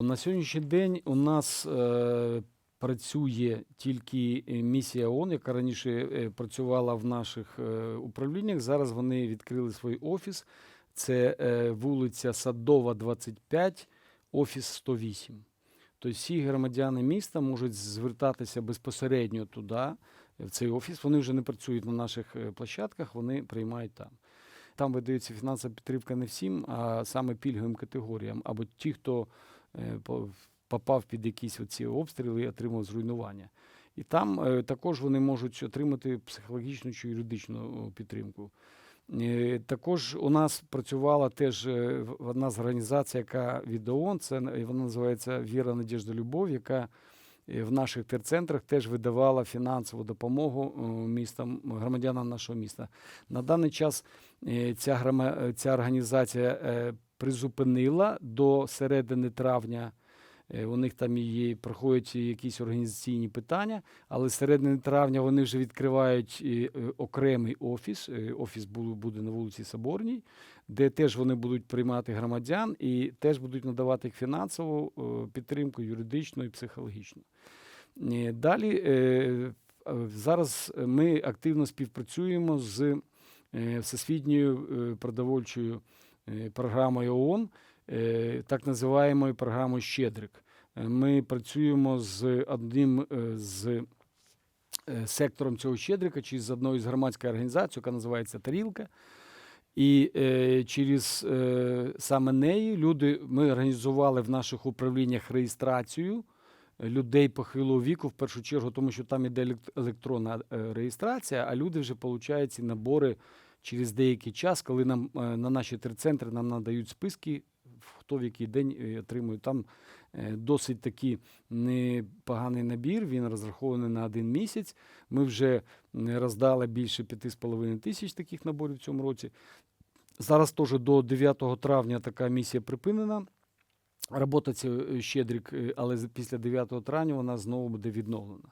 На сьогоднішній день у нас е, працює тільки е, місія ООН, яка раніше е, працювала в наших е, управліннях. Зараз вони відкрили свій офіс. Це е, вулиця Садова, 25, офіс 108. Тобто всі громадяни міста можуть звертатися безпосередньо туди, в цей офіс. Вони вже не працюють на наших е, площадках, вони приймають там. Там видається фінансова підтримка не всім, а саме пільговим категоріям, або ті, хто попав під якісь оці обстріли і отримав зруйнування. І там е, також вони можуть отримати психологічну чи юридичну підтримку. Е, Також у нас працювала теж е, одна з організацій, яка від ООН, це вона називається Віра, Надіжда, Любов, яка е, в наших терцентрах теж видавала фінансову допомогу е, містам, громадянам нашого міста. На даний час е, ця, е, ця організація е, призупинила до середини травня. Е, У них там є, проходять якісь організаційні питання, але з середини травня вони вже відкривають е, е, окремий офіс. Офіс буде на вулиці Соборній, де теж вони будуть приймати громадян і теж будуть надавати їх фінансову підтримку, юридичну і психологічну. Далі зараз ми активно співпрацюємо з Всесвітньою продовольчою програмою ООН, е, так називаємою програмою Щедрик. Е, Ми працюємо з одним е, з е, сектором цього Щедрика, чи з одною з громадської організацій, яка називається Тарілка. І е, через е, саме неї люди ми організували в наших управліннях реєстрацію е, людей похилого віку, в першу чергу, тому що там іде електронна е, реєстрація, а люди вже получають ці набори через деякий час, коли нам е, на наші терцентри нам надають списки, хто в який день е, отримує. Там е, досить такий непоганий набір, він розрахований на один місяць. Ми вже роздали більше 5,5 тисяч таких наборів в цьому році. Зараз теж до 9 травня така місія припинена. Робота ця щедрик, але після 9 травня вона знову буде відновлена.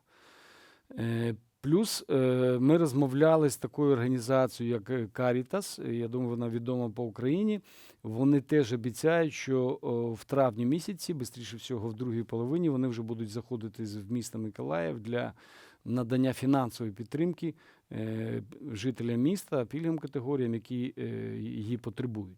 Е, Плюс е, ми розмовляли з такою організацією, як е, Caritas, е, я думаю, вона відома по Україні. Вони теж обіцяють, що в травні місяці, швидше всього, в другій половині, вони вже будуть заходити з- в місто Миколаїв для надання фінансової підтримки е, жителям міста, пільговим категоріям, які е, її потребують.